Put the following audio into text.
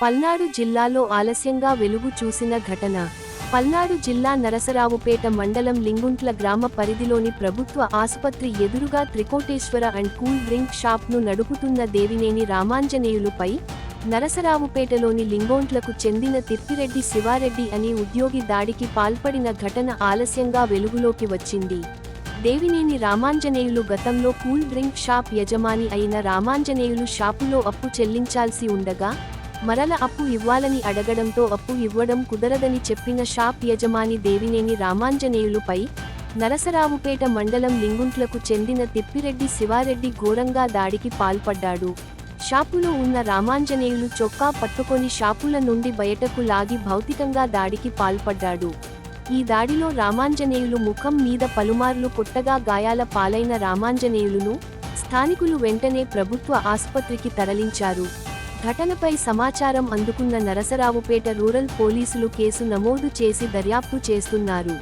పల్నాడు జిల్లాలో ఆలస్యంగా వెలుగు చూసిన ఘటన. పల్నాడు జిల్లా నరసరావుపేట మండలం లింగుంట్ల గ్రామ పరిధిలోని ప్రభుత్వ ఆసుపత్రి ఎదురుగా త్రికోటేశ్వర అండ్ కూల్ డ్రింక్ షాప్ను నడుపుతున్న దేవినేని రామాంజనేయులుపై నరసరావుపేటలోని లింగోంట్లకు చెందిన తిప్పిరెడ్డి శివారెడ్డి అనే ఉద్యోగి దాడికి పాల్పడిన ఘటన ఆలస్యంగా వెలుగులోకి వచ్చింది. దేవినేని రామాంజనేయులు గతంలో కూల్ డ్రింక్ షాప్ యజమాని అయిన రామాంజనేయులు షాపులో అప్పు చెల్లించాల్సి ఉండగా మరల అప్పు ఇవ్వాలని అడగడంతో అప్పు ఇవ్వడం కుదరదని చెప్పిన షాప్ యజమాని దేవినేని రామాంజనేయులుపై నరసరావుపేట మండలం లింగుంట్లకు చెందిన తిప్పిరెడ్డి శివారెడ్డి ఘోరంగా దాడికి పాల్పడ్డాడు. షాపులో ఉన్న రామాంజనేయులు చొక్కా పట్టుకొని షాపుల నుండి బయటకు లాగి భౌతికంగా దాడికి పాల్పడ్డాడు. ఈ దాడిలో రామాంజనేయులు ముఖం మీద పలుమార్లు కొట్టగా గాయాల పాలైన రామాంజనేయులును స్థానికులు వెంటనే ప్రభుత్వ ఆసుపత్రికి తరలించారు. ఘటనపై సమాచారం అందుకున్న నరసరావుపేట రూరల్ పోలీసులు కేసు నమోదు చేసి దర్యాప్తు చేస్తున్నారు.